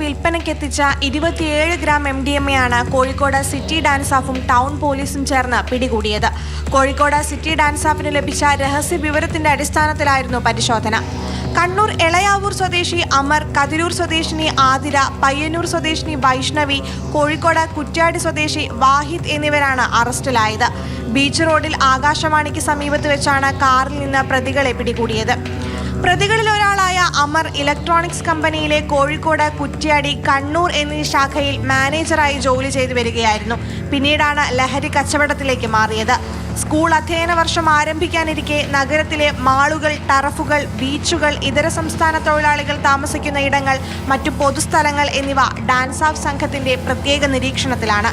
വിൽപ്പനയ്ക്കെത്തിച്ച ഇരുപത്തിയേഴ് gram M D M A ആണ് Kozhikode city ഡാൻസ് ഓഫും ടൗൺ പോലീസും ചേർന്ന് പിടികൂടിയത്. കോഴിക്കോട് സിറ്റി ഡാൻസ് ഓഫിന് ലഭിച്ച രഹസ്യ വിവരത്തിന്റെ അടിസ്ഥാനത്തിലായിരുന്നു പരിശോധന. കണ്ണൂർ എളയാവൂർ സ്വദേശി അമർ കതിരൂർ സ്വദേശിനി ആതിര പയ്യന്നൂർ സ്വദേശിനി വൈഷ്ണവി കോഴിക്കോട് കുറ്റ്യാടി സ്വദേശി വാഹിദ് എന്നിവരാണ് അറസ്റ്റിലായത്. ബീച്ച് റോഡിൽ ആകാശവാണിക്ക് സമീപത്ത് വെച്ചാണ് കാറിൽ നിന്ന് പ്രതികളെ പിടികൂടിയത്. പ്രതികളിൽ ഒരാളായ അമർ ഇലക്ട്രോണിക്സ് കമ്പനിയിലെ കോഴിക്കോട് കുറ്റ്യാടി കണ്ണൂർ എന്നീ ശാഖയിൽ മാനേജറായി ജോലി ചെയ്തു വരികയായിരുന്നു. പിന്നീടാണ് ലഹരി കച്ചവടത്തിലേക്ക് മാറിയത്. സ്കൂൾ അധ്യയന വർഷം ആരംഭിക്കാനിരിക്കെ നഗരത്തിലെ മാളുകൾ ടറഫുകൾ ബീച്ചുകൾ ഇതര സംസ്ഥാന തൊഴിലാളികൾ താമസിക്കുന്ന ഇടങ്ങൾ മറ്റു പൊതുസ്ഥലങ്ങൾ എന്നിവ ഡാൻസ് ഓഫ് സംഘത്തിന്റെ പ്രത്യേക നിരീക്ഷണത്തിലാണ്.